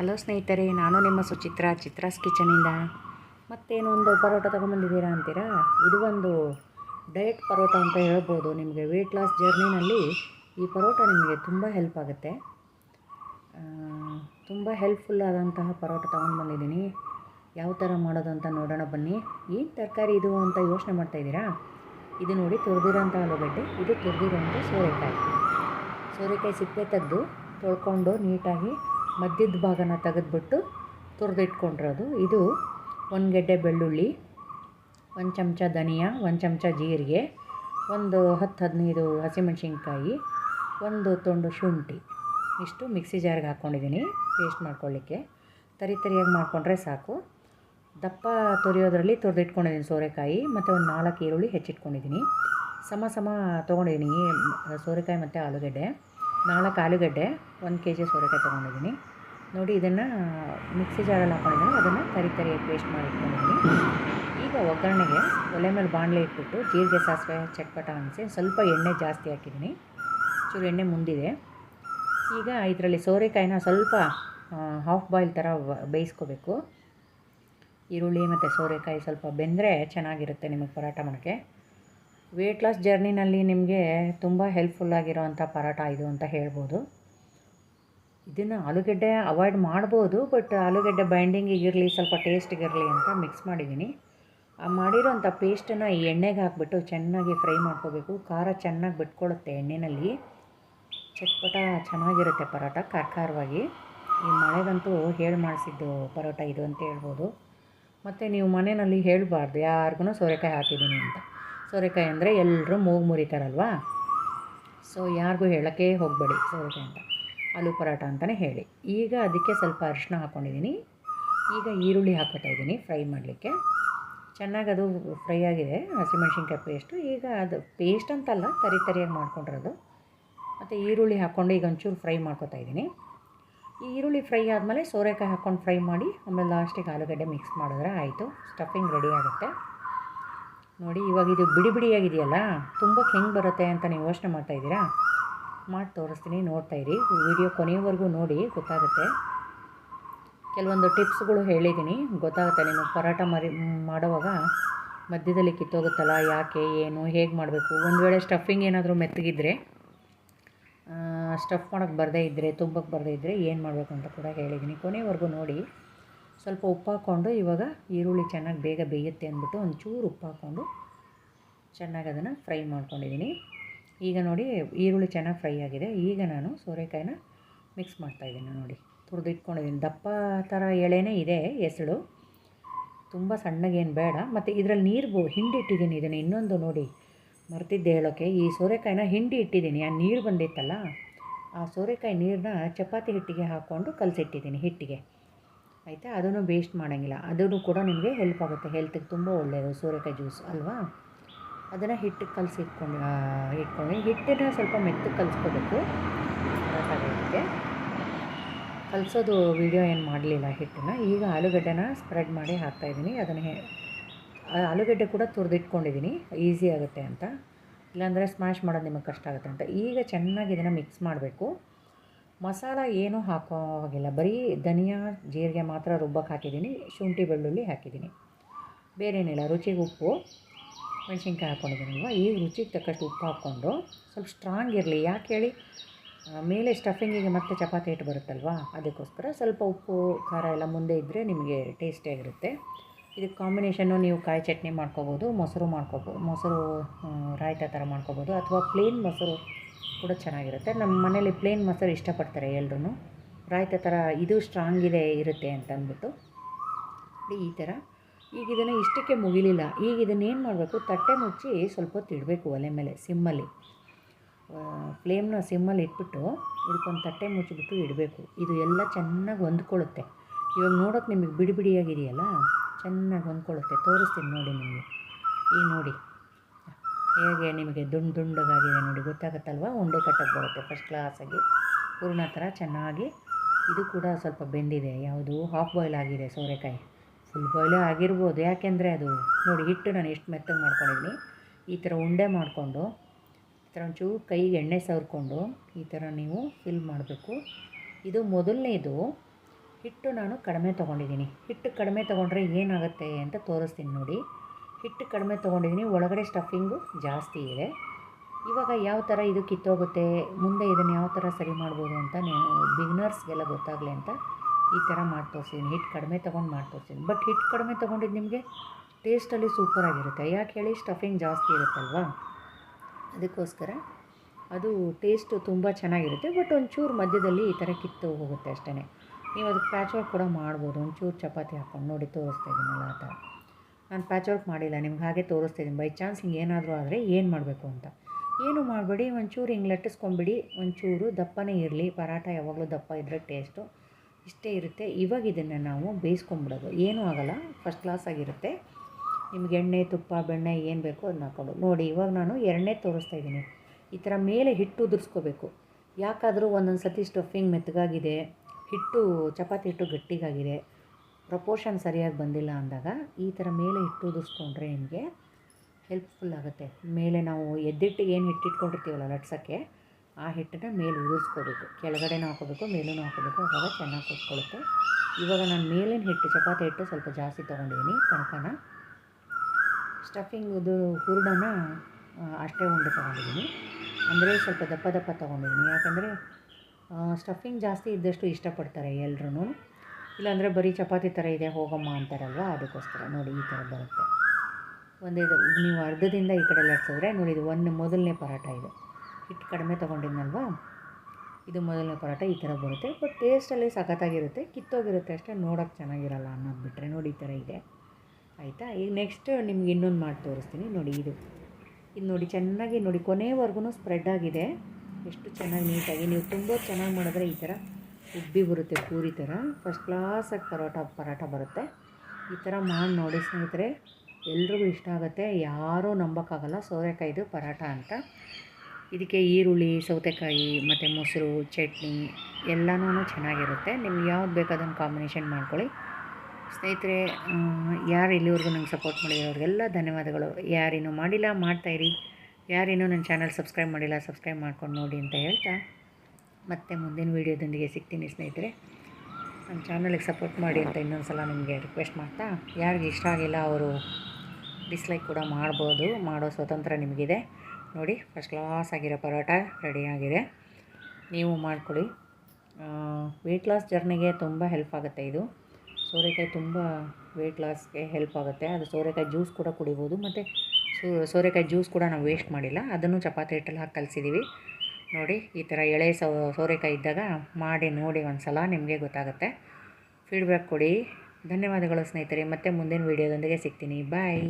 Hello ಸ್ನೇಹಿತರೆ, ನಾನು ನಿಮ್ಮ ಸುಚಿತ್ರ, ಚಿತ್ರಾಸ್ ಕಿಚನಿಂದ. ಮತ್ತೇನು ಒಂದು ಪರೋಟ ತೊಗೊಂಬಂದಿದ್ದೀರಾ ಅಂತೀರಾ? ಇದು ಒಂದು ಡಯಟ್ ಪರೋಟ ಅಂತ ಹೇಳ್ಬೋದು. ನಿಮಗೆ ವೆಯ್ಟ್ ಲಾಸ್ ಜರ್ನಿನಲ್ಲಿ ಈ ಪರೋಟ ನಿಮಗೆ ತುಂಬ ಹೆಲ್ಪ್ ಆಗುತ್ತೆ. ತುಂಬ ಹೆಲ್ಪ್ಫುಲ್ ಆದಂತಹ ಪರೋಟ ತೊಗೊಂಡು ಬಂದಿದ್ದೀನಿ ಯಾವ ಥರ ಮಾಡೋದು ಅಂತ ನೋಡೋಣ ಬನ್ನಿ. ಏನು ತರಕಾರಿ ಇದು ಅಂತ ಯೋಚನೆ ಮಾಡ್ತಾಯಿದ್ದೀರಾ ಇದು ನೋಡಿ ತುರಿದಿರೋಂಥ ಆಲೂಗಡ್ಡೆ, ಇದು ತುರಿದಿರೋಂಥ ಸೋರೆಕಾಯಿ. ಸೋರೆಕಾಯಿ ಸಿಪ್ಪೆ ತೆಗೆದು ತೊಳ್ಕೊಂಡು ನೀಟಾಗಿ ಮಧ್ಯದ ಭಾಗನ ತೆಗೆದ್ಬಿಟ್ಟು ತುರಿದಿಟ್ಕೊಂಡಿರೋದು. ಇದು ಒಂದು ಗೆಡ್ಡೆ ಬೆಳ್ಳುಳ್ಳಿ, ಒಂದು ಚಮಚ ಧನಿಯಾ, ಒಂದು ಚಮಚ ಜೀರಿಗೆ, ಒಂದು ಹತ್ತು ಹದಿನೈದು ಹಸಿಮೆಣ್ಸಿನ್ಕಾಯಿ, ಒಂದು ತುಂಡು ಶುಂಠಿ. ಇಷ್ಟು ಮಿಕ್ಸಿ ಜಾರ್ಗೆ ಹಾಕ್ಕೊಂಡಿದ್ದೀನಿ, ಪೇಸ್ಟ್ ಮಾಡ್ಕೊಳ್ಳಿಕ್ಕೆ. ತರಿ ತರಿಯಾಗಿ ಮಾಡಿಕೊಂಡ್ರೆ ಸಾಕು. ದಪ್ಪ ತುರಿಯೋದ್ರಲ್ಲಿ ತುರಿದಿಟ್ಕೊಂಡಿದ್ದೀನಿ ಸೋರೆಕಾಯಿ, ಮತ್ತು ಒಂದು ನಾಲ್ಕು ಈರುಳ್ಳಿ ಹೆಚ್ಚಿಟ್ಕೊಂಡಿದ್ದೀನಿ. ಸಮ ಸಮ ತೊಗೊಂಡಿದ್ದೀನಿ ಸೋರೆಕಾಯಿ ಮತ್ತು ಆಲೂಗಡ್ಡೆ. ನಾಲ್ಕು ಆಲೂಗಡ್ಡೆ ಒಂದು ಕೆ ಜಿ ಸೋರೆಕಾಯಿ ತೊಗೊಂಡಿದ್ದೀನಿ. ನೋಡಿ, ಇದನ್ನು ಮಿಕ್ಸಿ ಜಾರಲ್ಲಿ ಹಾಕೊಂಡಿದ್ದೀನಿ. ಅದನ್ನು ತರಿ ತರಿಯಾಗಿ ಪೇಸ್ಟ್ ಮಾಡಿ ಇಟ್ಕೊಂಡಿದ್ದೀನಿ. ಈಗ ಒಗ್ಗರಣೆಗೆ ಒಲೆ ಮೇಲೆ ಬಾಣಲೆ ಇಟ್ಬಿಟ್ಟು ಜೀರಿಗೆ, ಸಾಸಿವೆ, ಚಟ್ಪಟ ಅನಿಸಿ ಸ್ವಲ್ಪ ಎಣ್ಣೆ ಜಾಸ್ತಿ ಹಾಕಿದ್ದೀನಿ. ಚೂರು ಎಣ್ಣೆ ಮುಂದಿದೆ. ಈಗ ಇದರಲ್ಲಿ ಸೋರೆಕಾಯಿನ ಸ್ವಲ್ಪ ಹಾಫ್ ಬಾಯ್ಲ್ ಥರ ಬೇಯಿಸ್ಕೋಬೇಕು. ಈರುಳ್ಳಿ ಮತ್ತು ಸೋರೆಕಾಯಿ ಸ್ವಲ್ಪ ಬೆಂದರೆ ಚೆನ್ನಾಗಿರುತ್ತೆ ನಿಮಗೆ ಪರೋಟ ಮಾಡೋಕ್ಕೆ. ವೆಯ್ಟ್ ಲಾಸ್ ಜರ್ನಿನಲ್ಲಿ ನಿಮಗೆ ತುಂಬ ಹೆಲ್ಪ್ಫುಲ್ ಆಗಿರೋವಂಥ ಪರಾಟ ಇದು ಅಂತ ಹೇಳ್ಬೋದು. ಇದನ್ನು ಆಲೂಗೆಡ್ಡೆ ಅವಾಯ್ಡ್ ಮಾಡ್ಬೋದು ಬಟ್ ಆಲೂಗಡ್ಡೆ ಬೈಂಡಿಂಗಿಗಿರಲಿ ಸ್ವಲ್ಪ ಟೇಸ್ಟಿಗಿರಲಿ ಅಂತ ಮಿಕ್ಸ್ ಮಾಡಿದ್ದೀನಿ. ಆ ಮಾಡಿರೋಂಥ ಪೇಸ್ಟನ್ನು ಈ ಎಣ್ಣೆಗೆ ಹಾಕ್ಬಿಟ್ಟು ಚೆನ್ನಾಗಿ ಫ್ರೈ ಮಾಡ್ಕೋಬೇಕು. ಖಾರ ಚೆನ್ನಾಗಿ ಬಿಟ್ಕೊಳ್ಳುತ್ತೆ ಎಣ್ಣೆಯಲ್ಲಿ ಚಟ್ಪಟ ಚೆನ್ನಾಗಿರುತ್ತೆ ಪರೋಟ ಖಾರ ಖಾರವಾಗಿ ಈ ಮಳೆಗಂತೂ ಹೇಳಿ ಮಾಡಿಸಿದ್ದು ಪರೋಟ ಇದು ಅಂತ ಹೇಳ್ಬೋದು. ಮತ್ತು ನೀವು ಮನೆಯಲ್ಲಿ ಹೇಳಬಾರ್ದು ಯಾರಿಗೂ ಸೋರೆಕಾಯಿ ಹಾಕಿದ್ದೀನಿ ಅಂತ. ಸೋರೆಕಾಯಿ ಅಂದರೆ ಎಲ್ಲರೂ ಮೂಗು ಮುರಿತಾರಲ್ವಾ? ಸೊ ಯಾರಿಗೂ ಹೇಳೋಕ್ಕೆ ಹೋಗಬೇಡಿ ಸೋರೆಕಾಯಿ ಅಂತ. ಆಲೂ ಪರೋಟ ಅಂತಲೇ ಹೇಳಿ. ಈಗ ಅದಕ್ಕೆ ಸ್ವಲ್ಪ ಅರಿಶಿನ ಹಾಕ್ಕೊಂಡಿದ್ದೀನಿ ಈಗ ಈರುಳ್ಳಿ ಹಾಕ್ಕೊತಾ ಇದ್ದೀನಿ ಫ್ರೈ ಮಾಡಲಿಕ್ಕೆ. ಚೆನ್ನಾಗಿ ಅದು ಫ್ರೈ ಆಗಿದೆ, ಹಸಿಮೆಣ್ಸಿನ್ಕಾಯಿ ಪೇಸ್ಟು ಈಗ ಅದು ಪೇಸ್ಟ್ ಅಂತಲ್ಲ, ತರಿ ತರಿಯಾಗಿ ಮಾಡ್ಕೊಂಡಿರೋದು. ಮತ್ತು ಈರುಳ್ಳಿ ಹಾಕ್ಕೊಂಡು ಈಗ ಒಂಚೂರು ಫ್ರೈ ಮಾಡ್ಕೊತಾ ಇದ್ದೀನಿ. ಈ ಈರುಳ್ಳಿ ಫ್ರೈ ಆದಮೇಲೆ ಸೋರೆಕಾಯಿ ಹಾಕ್ಕೊಂಡು ಫ್ರೈ ಮಾಡಿ, ಆಮೇಲೆ ಲಾಸ್ಟಿಗೆ ಆಲೂಗಡ್ಡೆ ಮಿಕ್ಸ್ ಮಾಡಿದ್ರೆ ಆಯಿತು. ಸ್ಟಫಿಂಗ್ ರೆಡಿ ಆಗುತ್ತೆ. ನೋಡಿ, ಇವಾಗ ಇದು ಬಿಡಿ ಬಿಡಿಯಾಗಿದೆಯಲ್ಲ ತುಂಬಕ್ಕೆ ಹೆಂಗೆ ಬರುತ್ತೆ ಅಂತ ನೀವು ಯೋಚನೆ ಮಾಡ್ತಾಯಿದ್ದೀರಾ ಮಾಡಿ ತೋರಿಸ್ತೀನಿ, ನೋಡ್ತಾ ಇರಿ. ವಿಡಿಯೋ ಕೊನೆಯವರೆಗೂ ನೋಡಿ, ಗೊತ್ತಾಗುತ್ತೆ. ಕೆಲವೊಂದು ಟಿಪ್ಸ್ಗಳು ಹೇಳಿದ್ದೀನಿ. ಗೊತ್ತಾಗುತ್ತೆ ನೀನು ಪರಾಟ ಮರಿ, ಮಾಡುವಾಗ ಮಧ್ಯದಲ್ಲಿ ಕಿತ್ತೋಗುತ್ತಲ್ಲ, ಯಾಕೆ, ಏನು, ಹೇಗೆ ಮಾಡಬೇಕು? ಒಂದು ವೇಳೆ ಸ್ಟಫಿಂಗ್ ಏನಾದರೂ ಮೆತ್ತಗಿದ್ರೆ ಸ್ಟಫ್ ಮಾಡೋಕ್ಕೆ ಬರದೇ ಇದ್ದರೆ ತುಂಬಕ್ಕೆ ಬರದೇ ಇದ್ದರೆ ಏನು ಮಾಡಬೇಕು ಅಂತ ಕೂಡ ಹೇಳಿದ್ದೀನಿ. ಕೊನೆವರೆಗೂ ನೋಡಿ. ಸ್ವಲ್ಪ ಉಪ್ಪು ಹಾಕ್ಕೊಂಡು ಇವಾಗ ಈರುಳ್ಳಿ ಚೆನ್ನಾಗಿ ಬೇಗ ಬೇಯುತ್ತೆ ಅಂದ್ಬಿಟ್ಟು ಒಂಚೂರು ಉಪ್ಪು ಹಾಕ್ಕೊಂಡು ಚೆನ್ನಾಗಿ ಅದನ್ನು ಫ್ರೈ ಮಾಡ್ಕೊಂಡಿದ್ದೀನಿ ಈಗ ನೋಡಿ ಈರುಳ್ಳಿ ಚೆನ್ನಾಗಿ ಫ್ರೈ ಆಗಿದೆ. ಈಗ ನಾನು ಸೋರೆಕಾಯಿನ ಮಿಕ್ಸ್ ಮಾಡ್ತಾಯಿದ್ದೀನಿ ನೋಡಿ. ತುರಿದಿಟ್ಕೊಂಡಿದ್ದೀನಿ ದಪ್ಪ ಥರ ಎಳೆನೇ ಇದೆ ಹೆಸಳು. ತುಂಬ ಸಣ್ಣಗೇನು ಬೇಡ. ಮತ್ತು ಇದರಲ್ಲಿ ನೀರು ಹಿಂಡಿಟ್ಟಿದ್ದೀನಿ ಇದನ್ನು ಇನ್ನೊಂದು ನೋಡಿ. ಮರ್ತಿದ್ದೆ ಹೇಳೋಕ್ಕೆ ಈ ಸೋರೆಕಾಯಿನ ಹಿಂಡಿ ಇಟ್ಟಿದ್ದೀನಿ ಆ ನೀರು ಬಂದಿತ್ತಲ್ಲ, ಆ ಸೋರೆಕಾಯಿ ನೀರನ್ನ ಚಪಾತಿ ಹಿಟ್ಟಿಗೆ ಹಾಕ್ಕೊಂಡು ಕಲಸಿಟ್ಟಿದ್ದೀನಿ ಹಿಟ್ಟಿಗೆ. ಆಯಿತಾ? ಅದನ್ನು ವೇಸ್ಟ್ ಮಾಡೋಂಗಿಲ್ಲ. ಅದನ್ನು ಕೂಡ ನಿಮಗೆ ಹೆಲ್ಪ್ ಆಗುತ್ತೆ. ಹೆಲ್ತಿಗೆ ತುಂಬ ಒಳ್ಳೆಯದು ಸೋರೆಕಾಯಿ ಜ್ಯೂಸ್ ಅಲ್ವಾ? ಅದನ್ನು ಹಿಟ್ಟಿಗೆ ಕಲಸಿ ಇಟ್ಕೊಂಡು ಇಟ್ಕೊಂಡು ಹಿಟ್ಟನ್ನು ಸ್ವಲ್ಪ ಮೆತ್ತಗೆ ಕಲಿಸ್ಕೋಬೇಕು. ಅದಕ್ಕೆ ಕಲಿಸೋದು ವಿಡಿಯೋ ಏನು ಮಾಡಲಿಲ್ಲ ಹಿಟ್ಟನ್ನು. ಈಗ ಆಲೂಗಡ್ಡೆನ ಸ್ಪ್ರೆಡ್ ಮಾಡಿ ಹಾಕ್ತಾಯಿದ್ದೀನಿ ಅದನ್ನು ಆಲೂಗಡ್ಡೆ ಕೂಡ ತುರಿದಿಟ್ಕೊಂಡಿದ್ದೀನಿ. ಈಸಿ ಆಗುತ್ತೆ ಅಂತ. ಇಲ್ಲಾಂದರೆ ಸ್ಮ್ಯಾಶ್ ಮಾಡೋದು ನಿಮಗೆ ಕಷ್ಟ ಆಗುತ್ತೆ ಅಂತ. ಈಗ ಚೆನ್ನಾಗಿ ಇದನ್ನು ಮಿಕ್ಸ್ ಮಾಡಬೇಕು. ಮಸಾಲ ಏನೂ ಹಾಕೋ ಹಾಗಿಲ್ಲ ಬರೀ ಧನಿಯಾ, ಜೀರಿಗೆ ಮಾತ್ರ ರುಬ್ಬಕ್ಕೆ ಹಾಕಿದ್ದೀನಿ. ಶುಂಠಿ ಬೆಳ್ಳುಳ್ಳಿ ಹಾಕಿದ್ದೀನಿ. ಬೇರೇನಿಲ್ಲ ರುಚಿಗೆ ಉಪ್ಪು, ಮೆಣಸಿನ್ಕಾಯಿ ಹಾಕ್ಕೊಂಡಿದ್ದೀನಲ್ವ ಈಗ ರುಚಿಗೆ ತಕ್ಕಷ್ಟು ಉಪ್ಪು ಹಾಕ್ಕೊಂಡು ಸ್ವಲ್ಪ ಸ್ಟ್ರಾಂಗ್ ಇರಲಿ. ಯಾಕೆ ಹೇಳಿ? ಮೇಲೆ ಸ್ಟಫಿಂಗಿಗೆ ಮತ್ತೆ ಚಪಾತಿ ಹಿಟ್ಟು ಬರುತ್ತಲ್ವಾ? ಅದಕ್ಕೋಸ್ಕರ ಸ್ವಲ್ಪ ಉಪ್ಪು, ಖಾರ ಎಲ್ಲ ಮುಂದೆ ಇದ್ದರೆ ನಿಮಗೆ ಟೇಸ್ಟಿಯಾಗಿರುತ್ತೆ ಇದಕ್ಕೆ ಕಾಂಬಿನೇಷನ್ನು ನೀವು ಕಾಯಿ ಚಟ್ನಿ ಮಾಡ್ಕೋಬೋದು, ಮೊಸರು ಮಾಡ್ಕೋಬೋದು ಮೊಸರು ರಾಯ್ತ ಥರ ಮಾಡ್ಕೋಬೋದು, ಅಥವಾ ಪ್ಲೇನ್ ಮೊಸರು ಕೂಡ ಚೆನ್ನಾಗಿರುತ್ತೆ. ನಮ್ಮ ಮನೇಲಿ ಪ್ಲೇನ್ ಮೊಸರು ಇಷ್ಟಪಡ್ತಾರೆ ಎಲ್ಲರೂ ರಾಯ್ತ ಥರ ಇದು ಸ್ಟ್ರಾಂಗ್ ಇದೆ, ಇರುತ್ತೆ ಅಂತ ಅಂದ್ಬಿಟ್ಟು. ನೋಡಿ ಈ ಥರ ಈಗ ಇದನ್ನು ಇಷ್ಟಕ್ಕೆ ಮುಗಿಲಿಲ್ಲ. ಈಗ ಇದನ್ನೇನು ಮಾಡಬೇಕು? ತಟ್ಟೆ ಮುಚ್ಚಿ ಸ್ವಲ್ಪ ಹೊತ್ತು ಇಡಬೇಕು ಒಲೆ ಮೇಲೆ ಸಿಮ್ಮಲ್ಲಿ ಫ್ಲೇಮ್ನ ಸಿಮ್ಮಲ್ಲಿ ಇಟ್ಬಿಟ್ಟು ಇದಕ್ಕೊಂದು ತಟ್ಟೆ ಮುಚ್ಚಿಬಿಟ್ಟು ಇಡಬೇಕು. ಇದು ಎಲ್ಲ ಚೆನ್ನಾಗಿ ಹೊಂದ್ಕೊಳ್ಳುತ್ತೆ. ಇವಾಗ ನೋಡೋಕೆ ನಿಮಗೆ ಬಿಡಿ ಬಿಡಿಯಾಗಿದೆಯಲ್ಲ? ಚೆನ್ನಾಗಿ ಹೊಂದ್ಕೊಳ್ಳುತ್ತೆ. ತೋರಿಸ್ತೀನಿ ನೋಡಿ ನಿಮಗೆ. ಈಗ ನೋಡಿ. ಹೇಗೆ ನಿಮಗೆ ದುಂಡು ದುಂಡಗಾಗಿದೆ ನೋಡಿ ಗೊತ್ತಾಗುತ್ತಲ್ವ? ಉಂಡೆ ಕಟ್ಟಕ್ಕೆ ಬರುತ್ತೆ ಫಸ್ಟ್ ಕ್ಲಾಸಾಗಿ ಹೂರ್ಣ ಥರ ಚೆನ್ನಾಗಿ ಇದು ಕೂಡ ಸ್ವಲ್ಪ ಬೆಂದಿದೆ. ಯಾವುದು? ಹಾಫ್ ಬಾಯ್ಲ್ ಆಗಿದೆ ಸೋರೆಕಾಯಿ. ಫುಲ್ ಬಾಯ್ಲೇ ಆಗಿರ್ಬೋದು. ಯಾಕೆಂದರೆ ಅದು ನೋಡಿ ಹಿಟ್ಟು ನಾನು ಎಷ್ಟು ಮೆತ್ತಗೆ ಮಾಡ್ಕೊಂಡಿದ್ದೀನಿ. ಈ ಥರ ಉಂಡೆ ಮಾಡಿಕೊಂಡು, ಈ ಥರ ಒಂಚೂರು ಕೈಗೆ ಎಣ್ಣೆ ಸವರ್ಕೊಂಡು ಈ ಥರ ನೀವು ಫಿಲ್ ಮಾಡಬೇಕು. ಇದು ಮೊದಲನೇದು. ಹಿಟ್ಟು ನಾನು ಕಡಿಮೆ ತೊಗೊಂಡಿದ್ದೀನಿ. ಹಿಟ್ಟು ಕಡಿಮೆ ತೊಗೊಂಡ್ರೆ ಏನಾಗುತ್ತೆ ಅಂತ ತೋರಿಸ್ತೀನಿ ನೋಡಿ. ಹಿಟ್ಟು ಕಡಿಮೆ ತೊಗೊಂಡಿದ್ದೀನಿ. ಒಳಗಡೆ ಸ್ಟಫಿಂಗು ಜಾಸ್ತಿ ಇದೆ. ಇವಾಗ ಯಾವ ಥರ ಇದು ಕಿತ್ತೋಗುತ್ತೆ, ಮುಂದೆ ಇದನ್ನು ಯಾವ ಥರ ಸರಿ ಮಾಡ್ಬೋದು ಅಂತ ಬಿಗ್ನರ್ಸ್ಗೆಲ್ಲ ಗೊತ್ತಾಗಲಿ ಅಂತ ಈ ಥರ ಮಾಡಿ ತೋರಿಸಿದ್ದೀನಿ. ಹಿಟ್ಟು ಕಡಿಮೆ ತೊಗೊಂಡು ಮಾಡಿ ತೋರಿಸಿದ್ದೀನಿ. ಬಟ್ ಹಿಟ್ಟು ಕಡಿಮೆ ತೊಗೊಂಡಿದ್ದು ನಿಮಗೆ ಟೇಸ್ಟಲ್ಲಿ ಸೂಪರಾಗಿರುತ್ತೆ ಯಾಕೆ ಹೇಳಿ ಸ್ಟಫಿಂಗ್ ಜಾಸ್ತಿ ಇರುತ್ತಲ್ವಾ? ಅದಕ್ಕೋಸ್ಕರ ಅದು ಟೇಸ್ಟು ತುಂಬ ಚೆನ್ನಾಗಿರುತ್ತೆ. ಬಟ್ ಒಂಚೂರು ಮಧ್ಯದಲ್ಲಿ ಈ ಥರ ಕಿತ್ತು ಹೋಗುತ್ತೆ ಅಷ್ಟೇ ನೀವು ಅದಕ್ಕೆ ಪ್ಯಾಚ್ ವರ್ಕ್ ಕೂಡ ಮಾಡ್ಬೋದು. ಒಂಚೂರು ಚಪಾತಿ ಹಾಕ್ಕೊಂಡು ನೋಡಿ ತೋರಿಸ್ತಾ ಇದ್ದೀನಲ್ಲ ಆ ಥರ. ನಾನು ಪ್ಯಾಚ್ ವರ್ಕ್ ಮಾಡಿಲ್ಲ, ನಿಮ್ಗೆ ಹಾಗೆ ತೋರಿಸ್ತಾ ಇದ್ದೀನಿ ಬೈ ಚಾನ್ಸ್ ಹಿಂಗೆ ಏನಾದರೂ ಆದರೆ ಏನು ಮಾಡಬೇಕು ಅಂತ. ಏನು ಮಾಡಬೇಡಿ, ಒಂಚೂರು ಹಿಂಗೆ ಲಟ್ಟಿಸ್ಕೊಂಬಿಡಿ. ಒಂಚೂರು ದಪ್ಪನೇ ಇರಲಿ. ಪರಾಟ ಯಾವಾಗಲೂ ದಪ್ಪ ಇದ್ದರೆ ಟೇಸ್ಟು ಇಷ್ಟೇ ಇರುತ್ತೆ. ಇವಾಗ ಇದನ್ನು ನಾವು ಬೇಯಿಸ್ಕೊಂಬಿಡೋದು. ಏನೂ ಆಗೋಲ್ಲ. ಫಸ್ಟ್ ಕ್ಲಾಸ್ ಆಗಿರುತ್ತೆ. ನಿಮ್ಗೆ ಎಣ್ಣೆ, ತುಪ್ಪ, ಬೆಣ್ಣೆ ಏನು ಬೇಕೋ ಅದನ್ನ ಹಾಕ್ಕೊಂಡು ನೋಡಿ, ಇವಾಗ ನಾನು ಎರಡನೇ ತೋರಿಸ್ತಾ ಇದ್ದೀನಿ. ಈ ಥರ ಮೇಲೆ ಹಿಟ್ಟು ಉದುರಿಸ್ಕೋಬೇಕು. ಯಾಕಾದರೂ ಒಂದೊಂದು ಸತಿ ಸ್ಟಫಿಂಗ್ ಮೆತ್ತಗಾಗಿದೆ, ಹಿಟ್ಟು, ಚಪಾತಿ ಹಿಟ್ಟು ಗಟ್ಟಿಗಾಗಿದೆ ಪ್ರಪೋರ್ಷನ್ ಸರಿಯಾಗಿ ಬಂದಿಲ್ಲ ಅಂದಾಗ ಈ ಥರ ಮೇಲೆ ಹಿಟ್ಟು ಉದುರಿಸ್ಕೊಂಡ್ರೆ ನಿಮಗೆ ಹೆಲ್ಪ್ಫುಲ್ ಆಗುತ್ತೆ. ಮೇಲೆ ನಾವು ಎದ್ದಿಟ್ಟು ಏನು ಹಿಟ್ಟಿಟ್ಕೊಂಡಿರ್ತೀವಲ್ಲ ಲಟ್ಸೋಕ್ಕೆ ಆ ಹಿಟ್ಟನ್ನ ಮೇಲೆ ಉದುರಿಸ್ಕೋಬೇಕು. ಕೆಳಗಡೆನೂ ಹಾಕೋಬೇಕು ಮೇಲೂ ಹಾಕೋಬೇಕು ಅವಾಗ ಚೆನ್ನಾಗಿ ಕೂತ್ಕೊಳ್ಳುತ್ತೆ ಇವಾಗ ನಾನು ಮೇಲಿನ ಹಿಟ್ಟು ಚಪಾತಿ ಹಿಟ್ಟು ಸ್ವಲ್ಪ ಜಾಸ್ತಿ ತೊಗೊಂಡಿದ್ದೀನಿ ಕಣಕನ ಹೂರ್ಣನ ಆ, ಅಷ್ಟೇ ಉಂಡೆ ತೊಗೊಂಡಿದ್ದೀನಿ ಅಂದರೆ ಸ್ವಲ್ಪ ದಪ್ಪ ದಪ್ಪ ತೊಗೊಂಡಿದ್ದೀನಿ ಯಾಕಂದರೆ ಸ್ಟಫಿಂಗ್ ಜಾಸ್ತಿ ಇದ್ದಷ್ಟು ಇಷ್ಟಪಡ್ತಾರೆ ಎಲ್ರೂ ಇಲ್ಲಾಂದರೆ ಬರೀ ಚಪಾತಿ ಥರ ಇದೆ, ಹೋಗಮ್ಮ ಅಂತಾರಲ್ವ? ಅದಕ್ಕೋಸ್ಕರ ನೋಡಿ ಈ ಥರ ಬರುತ್ತೆ. ಒಂದೇ ನೀವು ಅರ್ಧದಿಂದ ಈ ಕಡೆ ಲಟ್ಸಿದ್ರೆ ನೋಡಿ ಇದು ಒಂದು ಮೊದಲನೇ ಪರಾಟ ಇದು. ಹಿಟ್ಟು ಕಡಿಮೆ ತೊಗೊಂಡಿದ್ನಲ್ವಾ? ಇದು ಮೊದಲನೇ ಪರಾಟ ಈ ಥರ ಬರುತ್ತೆ. ಬಟ್ ಟೇಸ್ಟಲ್ಲಿ ಸಖತ್ತಾಗಿರುತ್ತೆ, ಕಿತ್ತೋಗಿರುತ್ತೆ ಅಷ್ಟೇ ನೋಡೋಕ್ಕೆ ಚೆನ್ನಾಗಿರಲ್ಲ ಅನ್ನೋದು ಬಿಟ್ಟರೆ ನೋಡಿ ಈ ಥರ ಇದೆ. ಆಯಿತಾ? ಈಗ ನೆಕ್ಸ್ಟ್ ನಿಮ್ಗೆ ಇನ್ನೊಂದು ಮಾಡಿ ತೋರಿಸ್ತೀನಿ. ನೋಡಿ ಇದು. ಇದು ನೋಡಿ ಚೆನ್ನಾಗಿ ನೋಡಿ ಕೊನೆವರೆಗೂ ಸ್ಪ್ರೆಡ್ ಆಗಿದೆ. ಎಷ್ಟು ಚೆನ್ನಾಗಿ ನೀಟಾಗಿ ನೀವು ತುಂಬ ಚೆನ್ನಾಗಿ ಮಾಡಿದ್ರೆ ಈ ಥರ ಉಬ್ಬಿ ಬರುತ್ತೆ ಪೂರಿ ಥರ. ಫಸ್ಟ್ ಕ್ಲಾಸಾಗಿ ಪರೋಟ ಪರೋಟ ಬರುತ್ತೆ. ಈ ಥರ ಮಾಡಿ ನೋಡಿ ಸ್ನೇಹಿತರೆ, ಎಲ್ರಿಗೂ ಇಷ್ಟ ಆಗುತ್ತೆ. ಯಾರೂ ನಂಬೋಕ್ಕಾಗಲ್ಲ. ಸೋರೆಕಾಯಿದು ಪರೋಟ ಅಂತ. ಇದಕ್ಕೆ ಈರುಳ್ಳಿ, ಸೌತೆಕಾಯಿ, ಮತ್ತು ಮೊಸರು, ಚಟ್ನಿ ಎಲ್ಲನೂ ಚೆನ್ನಾಗಿರುತ್ತೆ. ನಿಮ್ಗೆ ಯಾವ್ದು ಬೇಕು ಅದನ್ನು ಕಾಂಬಿನೇಷನ್ ಮಾಡ್ಕೊಳ್ಳಿ. ಸ್ನೇಹಿತರೆ ಯಾರು ಇಲ್ಲಿವರೆಗೂ ನಂಗೆ ಸಪೋರ್ಟ್ ಮಾಡಿರೋರಿಗೆಲ್ಲ ಧನ್ಯವಾದಗಳು. ಯಾರಿನ್ನೂ ಮಾಡಿಲ್ಲ ಮಾಡ್ತಾಯಿರಿ ಯಾರಿನ್ನೂ ನನ್ನ ಚಾನಲ್ ಸಬ್ಸ್ಕ್ರೈಬ್ ಮಾಡಿಲ್ಲ ಸಬ್ಸ್ಕ್ರೈಬ್ ಮಾಡ್ಕೊಂಡು ನೋಡಿ ಅಂತ ಹೇಳ್ತಾ. ಮತ್ತೆ ಮುಂದಿನ ವೀಡಿಯೋದೊಂದಿಗೆ ಸಿಗ್ತೀನಿ ಸ್ನೇಹಿತರೆ. ನಮ್ಮ ಚಾನಲಿಗೆ ಸಪೋರ್ಟ್ ಮಾಡಿ ಅಂತ ಇನ್ನೊಂದು ಸಲ ನಿಮಗೆ ರಿಕ್ವೆಸ್ಟ್ ಮಾಡ್ತಾ, ಯಾರಿಗೆ ಇಷ್ಟ ಆಗಿಲ್ಲ ಅವರು ಡಿಸ್ಲೈಕ್ ಕೂಡ ಮಾಡ್ಬೋದು, ಮಾಡೋ ಸ್ವತಂತ್ರ ನಿಮಗಿದೆ. ನೋಡಿ ಫಸ್ಟ್ ಕ್ಲಾಸ್ ಆಗಿರೋ ಪರೋಟ ರೆಡಿಯಾಗಿದೆ ನೀವು ಮಾಡ್ಕೊಳ್ಳಿ. ವೆಯ್ಟ್ ಲಾಸ್ ಜರ್ನಿಗೆ ತುಂಬ ಹೆಲ್ಪ್ ಆಗುತ್ತೆ ಇದು. ಸೋರೆಕಾಯಿ ತುಂಬ ವೆಯ್ಟ್ ಲಾಸ್ಗೆ ಹೆಲ್ಪ್ ಆಗುತ್ತೆ. ಅದು ಸೋರೆಕಾಯಿ ಜ್ಯೂಸ್ ಕೂಡ ಕುಡಿಬೋದು, ಮತ್ತು ಸೋರೆಕಾಯಿ ಜ್ಯೂಸ್ ಕೂಡ ನಾವು ವೇಸ್ಟ್ ಮಾಡಿಲ್ಲ. ಅದನ್ನು ಚಪಾತಿ ಹಿಟ್ಟಲ್ಲಿ ಹಾಕಿ ಕಲಿಸಿದ್ದೀವಿ ನೋಡಿ, ಈ ಥರ ಎಳೆ ಸೋರೆಕಾಯಿ ಇದ್ದಾಗ ಮಾಡಿ ನೋಡಿ ಒಂದು ಸಲ ನಿಮಗೆ ಗೊತ್ತಾಗುತ್ತೆ. ಫೀಡ್ಬ್ಯಾಕ್ ಕೊಡಿ. ಧನ್ಯವಾದಗಳು ಸ್ನೇಹಿತರೆ. ಮತ್ತೆ ಮುಂದಿನ ವೀಡಿಯೋದೊಂದಿಗೆ ಸಿಗ್ತೀನಿ. ಬಾಯ್